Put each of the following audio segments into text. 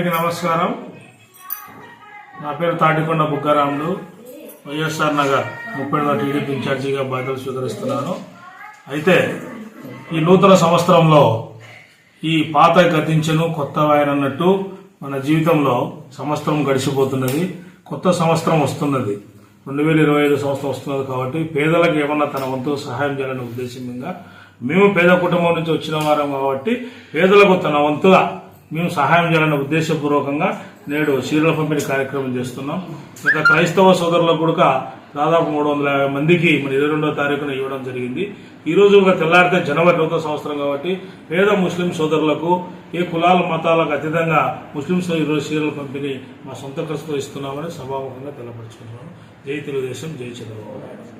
అందరికీ నమస్కారం. నా పేరు తాటికొండ బుగ్గరాములు వైఎస్ఆర్ నగర్ ముప్పై టీడీపీ ఇన్ఛార్జిగా బాధ్యతలు స్వీకరిస్తున్నాను. అయితే ఈ నూతన సంవత్సరంలో ఈ పాత గతించను కొత్త వాయనన్నట్టు మన జీవితంలో సంవత్సరం గడిచిపోతున్నది. కొత్త సంవత్సరం వస్తున్నది. రెండు వేల ఇరవై ఐదు సంవత్సరం వస్తున్నది కాబట్టి పేదలకు ఏమన్నా తన వంతు సహాయం చేయాలనే ఉద్దేశంగా మేము పేద కుటుంబం నుంచి వచ్చిన వారం కాబట్టి పేదలకు తన వంతుగా మేము సహాయం చేయాలనే ఉద్దేశపూర్వకంగా నేడు చీరల పంపిణీ కార్యక్రమం చేస్తున్నాం. ఇంకా క్రైస్తవ సోదరులకు కూడా దాదాపు మూడు వందల యాభై మందికి మన ఇరవై రెండో తారీఖున ఇవ్వడం జరిగింది. ఈ రోజు ఒక తెల్లారితే జనవరి నూతన సంవత్సరం కాబట్టి పేద ముస్లిం సోదరులకు ఏ కులాల మతాలకు అతీతంగా ముస్లింస్ ఈరోజు చీరల పంపిణీ మా సొంత ఖర్చుతో ఇస్తున్నామని సభాముఖంగా తెలపరుచుకున్నాను జై తెలుగుదేశం జై చంద్రబాబు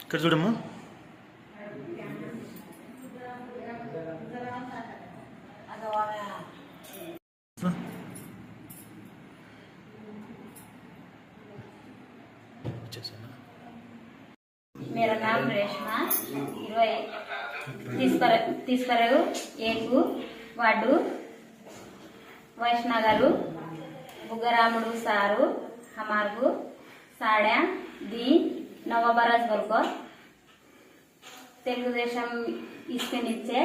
ఇక్కడ చూడమ్మా వచ్చేసానా मेरा नाम रेशमा ఇరవై తీసుకర తీసుకరగు ఏకు వాడు వైష్ణగరు బుగ్గరాముడు సారు हमारको साड्या दी नवा बरस बोलकर तेलुगुदेशम इसके नीचे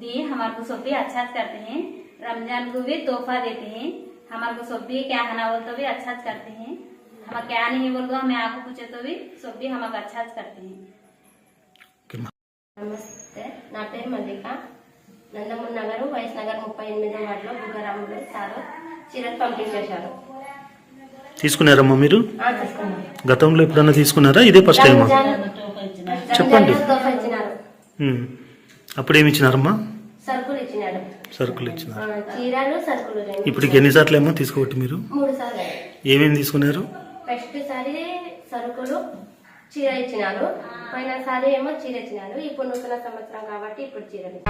दी हमारे को सब भी अच्छा करते हैं रमजान को भी तोहफा देते हैं हमारे को सब भी क्या खाना बोल तो भी अच्छा करते हैं हम क्या नहीं बोल तो हमें आपको पूछे तो भी सब भी हमारा अच्छा करते हैं ఓకే అమ్మా. నమస్తే నా పేరు మల్లిక నందమూరి నగరు వైస్ నగర్ ముప్పై ఎనిమిదో వార్డులో బుగ్గరాములు సారు చీరలు తీసుకున్నారమ్మా మీరు. గతంలో ఎప్పుడన్నా తీసుకున్నారా? ఇదే ఫస్ట్ టైమా? చెప్పండి. అప్పుడు ఏమి ఇచ్చినారమ్మా సరుకులు ఇచ్చినారు. ఇప్పటికి ఎన్నిసార్లు ఏమో తీసుకోబట్టి మీరు? ఏమేమి తీసుకున్నారు? ఫస్ట్ సారి సరుకులు చీర ఇచ్చినారు. పోయినసారి ఏమో చీర ఇచ్చినారు. ఇప్పుడు నూతన సంవత్సరం కాబట్టి ఇప్పుడు చీరలు.